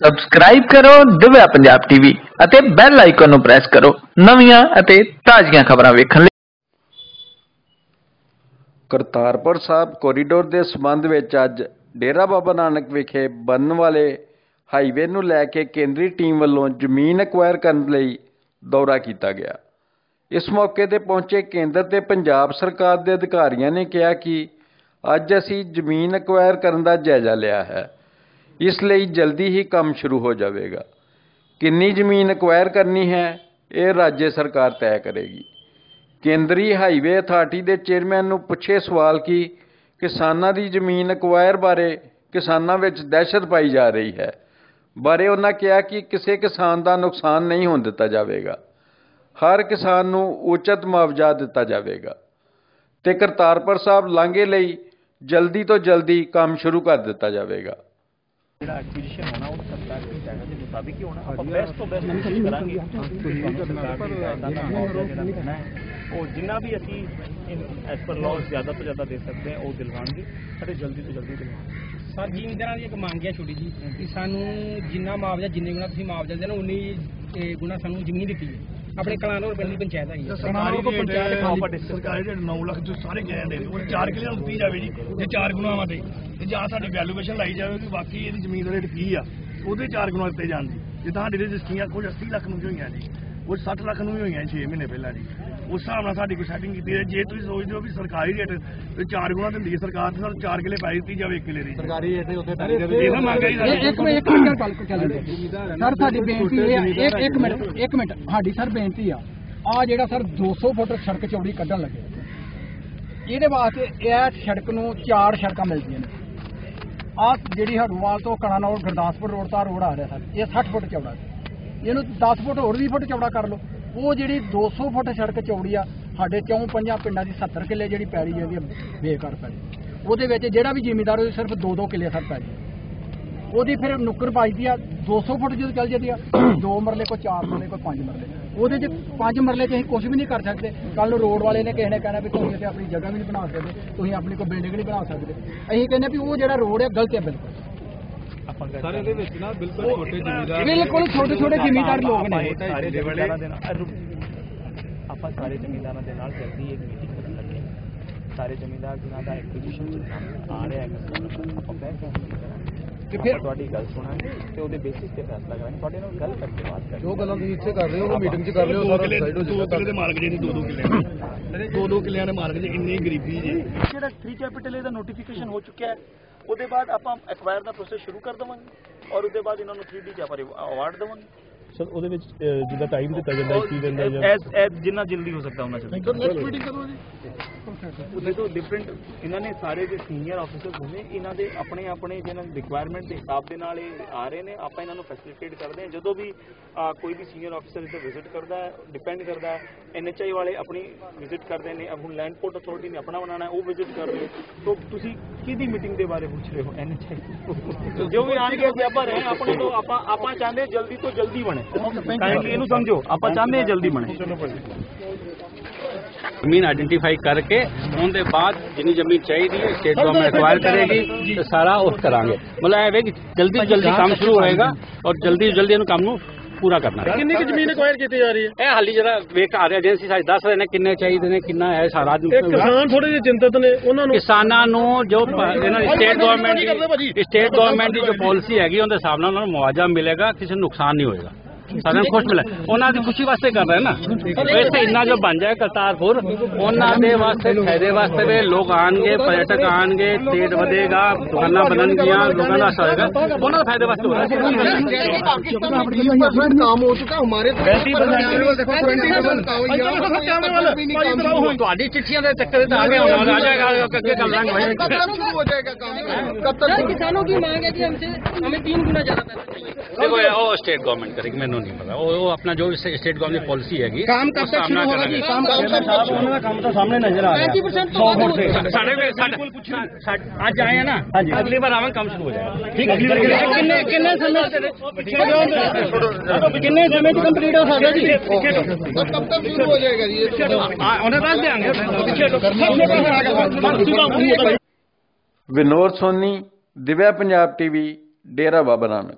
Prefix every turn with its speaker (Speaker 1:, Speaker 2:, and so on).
Speaker 1: Subscribe ਕਰੋ, Divya Punjab TV ਅਤੇ bell icon ਨੂੰ ਪ੍ਰੈਸ ਕਰੋ ਨਵੀਆਂ ਅਤੇ ਤਾਜ਼ੀਆਂ ਖਬਰਾਂ ਵੇਖਣ ਲਈ।
Speaker 2: ਕਰਤਾਰਪੁਰ ਸਾਹਿਬ ਕੋਰੀਡੋਰ ਦੇ ਸਬੰਧ ਵਿੱਚ ਅੱਜ ਡੇਰਾ ਬਾਬਾ ਨਾਨਕ ਵਿਖੇ ਬਣਨ ਵਾਲੇ ਹਾਈਵੇ ਨੂੰ ਲੈ ਕੇ ਕੇਂਦਰੀ ਟੀਮ ਵੱਲੋਂ ਜ਼ਮੀਨ ਐਕਵਾਇਰ ਕਰਨ ਲਈ ਦੌਰਾ ਕੀਤਾ ਗਿਆ। ਇਸ ਮੌਕੇ ਤੇ ਪਹੁੰਚੇ ਕੇਂਦਰ ਤੇ ਪੰਜਾਬ ਸਰਕਾਰ ਦੇ ਅਧਿਕਾਰੀਆਂ ਨੇ ਕਿਹਾ ਕਿ ਅੱਜ ਅਸੀਂ ਜ਼ਮੀਨ ਐਕਵਾਇਰ ਕਰਨ ਦਾ ਜਾਇਜ਼ਾ ਲਿਆ ਹੈ। ਇਸ ਲਈ ਜਲਦੀ ਹੀ ਕੰਮ ਸ਼ੁਰੂ ਹੋ ਜਾਵੇਗਾ। ਕਿੰਨੀ ਜ਼ਮੀਨ ਐਕਵਾਇਰ ਕਰਨੀ ਹੈ, ਇਹ ਰਾਜ ਸਰਕਾਰ ਤੈਅ ਕਰੇਗੀ। ਕੇਂਦਰੀ ਹਾਈਵੇ ਅਥਾਰਟੀ ਦੇ ਚੇਅਰਮੈਨ ਨੂੰ ਪੁੱਛੇ ਸਵਾਲ ਕਿ, ਕਿਸਾਨਾਂ ਦੀ ਜ਼ਮੀਨ ਐਕਵਾਇਰ ਬਾਰੇ ਕਿਸਾਨਾਂ ਵਿੱਚ ਦਹਿਸ਼ਤ ਪਾਈ ਜਾ ਰਹੀ ਹੈ। ਬਾਰੇ ਉਹਨਾਂ ਕਿਹਾ ਕਿ ਕਿਸੇ ਕਿਸਾਨ ਦਾ ਨੁਕਸਾਨ ਨਹੀਂ ਹੋਣ ਦਿੱਤਾ ਜਾਵੇਗਾ। ਹਰ ਕਿਸਾਨ ਨੂੰ ਉਚਿਤ ਮੁਆਵਜ਼ਾ ਦਿੱਤਾ ਜਾਵੇਗਾ। ਤੇ ਕਰਤਾਰਪੁਰ ਸਾਹਿਬ ਲਾਂਘੇ ਲਈ ਜਲਦੀ ਤੋਂ ਜਲਦੀ ਕੰਮ ਸ਼ੁਰੂ ਕਰ ਦਿੱਤਾ ਜਾਵੇਗਾ।
Speaker 3: ਜਿਹੜਾ ਐਕੁਜੀਸ਼ਨ ਹੋਣਾ ਉਹ ਸਰਕਾਰ ਦੀ ਜਾਇਜ਼ਾ ਦੇ ਮੁਤਾਬਿਕ ਹੀ ਹੋਣਾ। ਆਪਾਂ ਬੈਸਟ ਤੋਂ ਬੈਸਟ ਕੋਸ਼ਿਸ਼ ਕਰਾਂਗੇ। ਦੀ ਦਾ ਉਹ ਜਿੰਨਾ ਵੀ ਅਸੀਂ ਐਸ ਪਰ ਲਾਅ ਜ਼ਿਆਦਾ ਤੋਂ ਜ਼ਿਆਦਾ ਦੇ ਸਕਦੇ ਹਾਂ ਉਹ ਦਿਲਵਾਵਾਂਗੇ ਅਤੇ ਜਲਦੀ ਤੋਂ ਜਲਦੀ ਦਿਲਵਾਵਾਂਗੇ
Speaker 4: ਸਰ ਜ਼ਿਮੀਂਦਾਰਾਂ ਦੀ ਇੱਕ ਮੰਗ ਹੈ ਛੋਟੀ ਜੀ ਕਿ ਸਾਨੂੰ ਜਿੰਨਾ ਮੁਆਵਜ਼ਾ ਜਿੰਨੇ ਗੁਣਾ ਤੁਸੀਂ ਮੁਆਵਜ਼ਾ ਦੇਣਾ ਉਨੀ ਗੁਣਾ ਸਾਨੂੰ ਜ਼ਮੀਨ ਦਿੱਤੀ ਹੈ। ਆਪਣੇ ਕਲਾਨੌਰ ਪਿੰਡ ਦੀ ਪੰਚਾਇਤ ਹੈਗੀ ਹੈ।
Speaker 3: ਸਰਕਾਰੀ
Speaker 4: ਕਲਾਨੌਰ ਪੰਚਾਇਤ ਖਾਲੀ
Speaker 3: ਰੇਟ ਸਰਕਾਰੀ ਰੇਟ 9 ਲੱਖ ਜੋ ਸਾਰੇ ਕਹਿੰਦੇ ਨੇ ਉਹ 4 ਕਿਲੇ ਦਿੱਤੀ ਜਾਵੇ ਜੀ ਜੇ 4 ਗੁਣਾਵਾਂ ਤੇ ਤੇ। ਜਾਂ ਸਾਡੀ ਵੈਲੂਏਸ਼ਨ ਲਾਈ ਜਾਵੇ ਕਿ ਵਾਕਈ ਇਹਦੀ ਜ਼ਮੀਨ ਦਾ ਰੇਟ ਕੀ ਆ ਉਹਦੇ 4 ਗੁਣਾ ਦਿੱਤੇ ਜਾਣ ਜੀ। ਜਿੱਦਾਂ ਸਾਡੀ ਰਜਿਸਟਰੀਆਂ ਕੁਝ 80 ਲੱਖ ਨੂੰ ਹੋਈਆਂ ਜੀ ਕੁਝ 60 ਲੱਖ ਨੂੰ ਵੀ ਹੋਈਆਂ 6 ਮਹੀਨੇ ਪਹਿਲਾਂ ਜੀ। ਉਸ ਹਿਸਾਬ ਨਾਲ ਸਾਡੀ ਕੋਈ ਸੈਟਿੰਗ ਕੀਤੀ ਹੈ ਜੇ ਤੁਸੀਂ ਸੋਚਦੇ ਹੋ ਵੀ ਸਰਕਾਰੀ ਰੇਟ ਤੇ 4 ਗੁਣਾ ਦਿੰਦੀ ਹੈ ਸਰਕਾਰ ਤੇ ਸਾਨੂੰ 4 ਕਿਲੇ ਪੈ ਦਿੱਤੀ ਜਾਵੇ 1 ਕਿਲੇ ਦੀ ਸਰਕਾਰੀ ਰੇਟ ਤੇ ਉੱਥੇ ਇਹ ਮੰਗ ਹੈ ਜੀ ਸਾਡੀ।
Speaker 4: ਇੱਕ ਮਿੰਟ ਇੱਕ ਮਿੰਟ ਗੱਲ ਚੱਲਣ ਸਰ ਸਾਡੀ ਬੇਨਤੀ ਇਹ ਹੈ ਇੱਕ ਇੱਕ ਮਿੰਟ ਇੱਕ ਮਿੰਟ। ਸਾਡੀ ਸਰ ਬੇਨਤੀ ਆ ਆ ਜਿਹੜਾ ਸਰ 200 ਫੁੱਟ ਸੜਕ ਚੌੜੀ ਕੱਢਣ ਲੱਗੇ। ਇਹਦੇ ਵਾਸਤੇ ਇਹ ਸੜਕ ਨੂੰ ਚਾਰ ਸੜਕਾਂ ਮਿਲਦੀਆਂ ਨੇ। ਆ ਜਿਹੜੀ ਹੜੂਵਾਲ ਤੋਂ ਕਣਾਨੌਰ ਗੁਰਦਾਸਪੁਰ ਰੋਡ ਤਾਂ ਰੋਡ ਆ ਰਿਹਾ ਸਰ, ਇਹ 60 ਫੁੱਟ ਚੌੜਾ ਸੀ। ਇਹਨੂੰ 10 ਫੁੱਟ ਹੋਰ 20 ਫੁੱਟ ਚੌੜਾ ਕਰ ਲਓ। ਉਹ ਜਿਹੜੀ 200 ਫੁੱਟ ਸੜਕ ਚੌੜੀ ਆ, ਸਾਡੇ ਚੌਂ ਪੰਜਾਂ ਪਿੰਡਾਂ ਦੀ 70 ਕਿੱਲੇ ਜਿਹੜੀ ਪੈਲੀ ਹੈ, ਇਹਦੀ ਬੇਕਾਰ ਪੈਲੀ ਉਹਦੇ ਵਿੱਚ ਜਿਹੜਾ ਵੀ ਜ਼ਿਮੀਦਾਰ ਉਹ ਸਿਰਫ 2-2 ਕਿੱਲੇ ਸਰ ਪੈਲੀ ਉਹਦੀ ਫਿਰ ਨੁੱਕਰ ਪਾਈਦੀ ਆ 200 ਫੁੱਟ ਜਦੋਂ ਚੱਲ ਜਾਂਦੀ ਆ ਦੋ ਮਰਲੇ ਕੋ ਚਾਰ ਮਰਲੇ ਕੋ ਪੰਜ ਮਰਲੇ। ਉਹਦੇ ਚ ਪੰਜ ਮਰਲੇ ਚ ਅਸੀਂ ਕੁਝ ਵੀ ਨਹੀਂ ਕਰ ਸਕਦੇ। ਕੱਲ ਨੂੰ ਰੋਡ ਵਾਲੇ ਨੇ ਕਿਸੇ ਨੇ ਕਹਿਣਾ ਵੀ ਤੁਸੀਂ ਇੱਥੇ ਆਪਣੀ ਜਗ੍ਹਾ ਵੀ ਨਹੀਂ ਬਣਾ ਸਕਦੇ ਤੁਸੀਂ ਆਪਣੀ ਕੋਈ ਬਿਲਡਿੰਗ ਨਹੀਂ ਬਣਾ ਸਕਦੇ। ਅਸੀਂ ਕਹਿੰਦੇ ਵੀ ਉਹ ਜਿਹੜਾ ਰੋਡ ਹੈ ਗਲਤ ਹੈ ਬਿਲਕੁਲ।
Speaker 5: ਸਰ ਇਹਦੇ ਵਿੱਚ ਨਾ ਬਿਲਕੁਲ ਛੋਟੇ ਜ਼ਿਮੀਦਾਰ
Speaker 4: ਬਿਲਕੁਲ ਛੋਟੇ ਛੋਟੇ ਜ਼ਿਮੀਦਾਰ ਲੋਕ ਨੇ।
Speaker 3: ਸਾਰੇ ਜ਼ਿਮੀਂਦਾਰਾਂ ਦੇ ਨਾਲ ਆਪਾਂ ਸਾਰੇ ਜ਼ਿਮੀਂਦਾਰਾਂ ਦੇ ਨਾਲ ਜਲਦੀ ਇੱਕ ਮੀਟਿੰਗ ਕਰਨ ਲੱਗੇ। ਹਾਂ। ਸਾਰੇ ਜ਼ਿਮੀਂਦਾਰ ਜਿਨ੍ਹਾਂ ਦਾ ਐਕੁਜੀਸ਼ਨ ਆ ਰਿਹਾ ਹੈ ਆਪਾਂ ਬੈਠ ਕੇ
Speaker 4: ਤੇ ਫਿਰ-
Speaker 3: ਤੁਹਾਡੀ ਗੱਲ ਸੁਣਾਂਗੇ ਤੇ ਉਹਦੇ ਬੇਸਿਸ ਤੇ ਫੈਸਲਾ ਕਰਾਂਗੇ। ਤੁਹਾਡੇ ਨਾਲ ਗੱਲ ਕਰਕੇ ਬਾਤ ਕਰਾਂਗੇ
Speaker 5: ਜੋ ਗੱਲਾਂ ਤੁਸੀਂ ਇੱਥੇ ਕਰ ਰਹੇ ਹੋ ਉਹ ਮੀਟਿੰਗ 'ਚ ਕਰ ਲਿਓ ਸਾਰਾ ਸਾਈਡ ਹੋ
Speaker 6: ਦੋ ਕਿੱਲੇ ਦੇ ਮਾਲਕ ਜੀ ਨੇ ਦੋ ਦੋ ਕਿੱਲੇ ਦੇ ਦੋ ਕਿੱਲਿਆਂ ਦੇ ਮਾਲਕ ਜੀ ਇੰਨੀ ਗਰੀਬੀ ਜੀ।
Speaker 3: ਜਿਹੜਾ 3 ਕੈਪੀਟਲ ਇਹਦਾ ਨੋਟੀਫਿਕੇਸ਼ਨ ਹੋ ਚੁੱਕਿਆ ਹੈ। ਉਹਦੇ ਬਾਅਦ ਆਪਾਂ ਐਕਵਾਇਰ ਦਾ ਪ੍ਰੋਸੈਸ ਸ਼ੁਰੂ ਕਰ ਦਵਾਂਗੇ ਔਰ ਉਹਦੇ ਬਾਅਦ ਇਹਨਾਂ ਨੂੰ 3D ਚ ਆਪਾਂ ਅਵਾਰਡ ਦਵਾਂਗੇ।
Speaker 6: ਸਰ ਉਹਦੇ ਵਿੱਚ ਜਿੱਦਾਂ ਟਾਈਮ ਦਿੱਤਾ ਜਾਂਦਾ ਹੈ ਕੀ ਦਿੰਦਾ ਜਾਂ
Speaker 3: ਐਸ ਐਸ ਜਿੰਨਾ ਜਲਦੀ ਹੋ ਸਕਦਾ ਉਹਨਾਂ ਜਲਦੀ।
Speaker 6: ਨੈਕਸਟ ਮੀਟਿੰਗ ਕਦੋਂ ਜੀ?
Speaker 3: ਉਹਦੇ ਤੋਂ ਡਿਫਰੈਂਟ ਇਹਨਾਂ ਨੇ ਸਾਰੇ ਜੇ ਸੀਨੀਅਰ ਆਫੀਸਰਸ ਹੁੰਦੇ ਇਹਨਾਂ ਦੇ ਆਪਣੇ ਆਪਣੇ ਜਿਹਨਾਂ ਰਿਕੁਆਇਰਮੈਂਟ ਦੇ ਹਿਸਾਬ ਦੇ ਨਾਲ ਇਹ ਆ ਰਹੇ ਨੇ ਆਪਾਂ ਇਹਨਾਂ ਨੂੰ ਫੈਸਿਲਿਟੇਟ ਕਰਦੇ ਹਾਂ। ਜਦੋਂ ਵੀ ਕੋਈ ਵੀ ਸੀਨੀਅਰ ਆਫੀਸਰ ਇੱਥੇ ਵਿਜ਼ਿਟ ਕਰਦਾ ਹੈ ਡਿਪੈਂਡ ਕਰਦਾ ਹੈ ਐਨਐਚਆਈ ਵਾਲੇ ਆਪਣੀ ਵਿਜ਼ਿਟ ਕਰਦੇ ਨੇ ਹੁਣ ਲੈਂਡ ਪੋਰਟ ਅਥਾਰਟੀ ਨੇ ਆਪਣਾ ਬਣਾਉਣਾ ਹੈ ਉਹ ਵਿਜ਼ਿਟ ਕਰ ਰਹੇ ਹੋ ਤਾਂ ਤੁਸੀਂ ਕਿਹਦੀ ਮੀਟਿੰਗ ਦੇ ਬਾਰੇ ਪੁੱਛ ਰਹੇ ਹੋ ਐਨਐਚਆਈ ਜੋ ਵੀ ਆਣਗੇ ਅਸੀਂ ਆਪਾਂ ਰਹੇ ਆਪਣੇ ਤੋਂ ਆਪਾਂ ਆਪਾਂ ਚਾਹੁੰਦੇ ਜਲਦੀ ਤੋਂ ਜਲਦੀ ਬਣੇ। ਕਾਈਂਡਲੀ ਇਹਨੂੰ ਸਮਝੋ ਆਪਾਂ ਚਾਹੁੰਦੇ ਜਲਦੀ ਬਣੇ।
Speaker 7: ਜ਼ਮੀਨ ਆਇਡੈਂਟੀਫਾਈ ਕਰਕੇ ਉਹਦੇ ਬਾਅਦ ਜਿੰਨੀ ਜ਼ਮੀਨ ਚਾਹੀਦੀ ਹੈ ਸਟੇਟ ਗਵਰਨਮੈਂਟ ਐਕਵਾਇਰ ਕਰੇਗੀ ਤੇ ਸਾਰਾ ਉਹ ਕਰਾਂਗੇ। ਮਤਲਬ ਇਹ ਵੇ ਕਿ ਜਲਦੀ ਜਲਦੀ ਕੰਮ ਸ਼ੁਰੂ ਹੋਏਗਾ ਔਰ ਜਲਦੀ ਜਲਦੀ ਇਹਨੂੰ ਕੰਮ ਨੂੰ ਪੂਰਾ ਕਰਨਾ ਹੈ।
Speaker 6: ਕਿੰਨੀ ਕੁ ਜ਼ਮੀਨ ਐਕਵਾਇਰ ਕੀਤੀ ਜਾ ਰਹੀ ਹੈ?
Speaker 7: ਇਹ ਹਾਲੀ ਜਿਹੜਾ ਵੇਖ ਆ ਰਿਹਾ ਏਜੰਸੀ ਸਾਡੇ ਦੱਸ ਰਹੇ ਨੇ ਕਿੰਨੇ ਚਾਹੀਦੇ ਨੇ ਕਿੰਨਾ ਹੈ ਸਾਰਾ
Speaker 6: ਇਹ ਕਿਸਾਨ ਥੋੜੇ ਜਿਹੇ ਚਿੰਤਤ ਨੇ ਉਹਨਾਂ ਨੂੰ
Speaker 7: ਕਿਸਾਨਾਂ ਨੂੰ ਜੋ ਇਹਨਾਂ ਦੀ ਸਟੇਟ ਗਵਰਨਮੈਂਟ ਦੀ ਸਟੇਟ ਗਵਰਨਮੈਂਟ ਦੀ ਜੋ ਪਾਲਿਸੀ ਹੈਗੀ ਉਹਦੇ ਹਿਸਾਬ ਨਾਲ ਉਹਨਾਂ ਨੂੰ ਮੁਆਵਜ਼ਾ ਮਿਲੇਗਾ ਕਿਸੇ ਨੂੰ ਨੁਕਸਾਨ ਨਹੀਂ ਹੋਏਗਾ। ਸਾਰਿਆਂ ਨੂੰ ਖੁਸ਼ ਮਿਲੇ ਉਹਨਾਂ ਦੀ ਖੁਸ਼ੀ ਵਾਸਤੇ ਕਰ ਰਹੇ ਨਾ ਵੈਸੇ ਇੰਨਾ ਜੋ ਬਣ ਜਾਏ ਕਰਤਾਰਪੁਰ ਉਹਨਾਂ ਦੇ ਵਾਸਤੇ ਫਾਇਦੇ ਵਾਸਤੇ ਵੀ ਲੋਕ ਆਣਗੇ ਪਰਯਟਕ ਆਣਗੇ ਸਟੇਟ ਵਧੇਗਾ ਦੁਕਾਨਾਂ ਬਣਨਗੀਆਂ ਲੋਕਾਂ ਦਾ ਹੋਏਗਾ ਉਹਨਾਂ ਦੇ ਫਾਇਦੇ ਵਾਸਤੇ ਹੋ ਰਿਹਾ
Speaker 5: काम हो चुका हमारे
Speaker 7: ਤੁਹਾਡੀ ਚਿੱਠੀਆਂ ਦੇ ਚੱਕਰ ਤੇ ਆ ਗਏ ਹੁਣ ਆ ਜਾਏਗਾ ਅੱਗੇ ਕਰ ਲਾਂਗੇ
Speaker 5: शुरू हो जाएगा काम कब तक
Speaker 4: सर किसानों की मांग है कि हमसे हमें तीन गुना ज्यादा पैसा चाहिए
Speaker 7: देखो ये वो स्टेट गवर्नमेंट करेगी मैंने ਮੈਨੂੰ ਨਹੀਂ ਪਤਾ ਉਹ ਆਪਣਾ ਜੋ ਸਟੇਟ
Speaker 4: ਗਵਰਨਮੈਂਟ ਪੋਲਿਸੀ
Speaker 7: ਹੈਗੀ
Speaker 4: ਕੰਮ ਕਦ
Speaker 7: ਤੱਕ
Speaker 4: ਸ਼ੁਰੂ ਹੋਗਾ
Speaker 7: ਜੀ
Speaker 4: ਕੰਮ ਕਦ ਤੱਕ
Speaker 6: ਉਹਨਾਂ ਦਾ ਕੰਮ ਤਾਂ ਸਾਹਮਣੇ ਨਜ਼ਰ ਆ
Speaker 4: ਰਿਹਾ 35% ਤੋਂ ਵੱਧ
Speaker 7: ਸਾਡੇ ਅੱਜ ਆਏ ਆ ਅਗਲੀ ਵਾਰ ਆਵਾਂ ਕੰਮ ਸ਼ੁਰੂ ਹੋ ਜਾਏਗਾ ਠੀਕ ਹੈ
Speaker 4: ਕਿੰਨੇ ਕਿੰਨੇ ਸਮੇਂ ਕਿੰਨੇ ਸਮੇਂ ਚ ਕੰਪਲੀਟ ਹੋ ਸਕਦਾ ਜੀ
Speaker 5: ਕਦ ਤੱਕ ਸ਼ੁਰੂ ਹੋ ਜਾਏਗਾ ਜੀ
Speaker 7: ਉਹਨਾਂ ਦਾ ਧਿਆਨ
Speaker 2: ਵਿਨੋਦ ਸੋਨੀ ਦਿਵਿਆ ਪੰਜਾਬ ਟੀਵੀ ਡੇਰਾ ਬਾਬਾ ਨਾਨਕ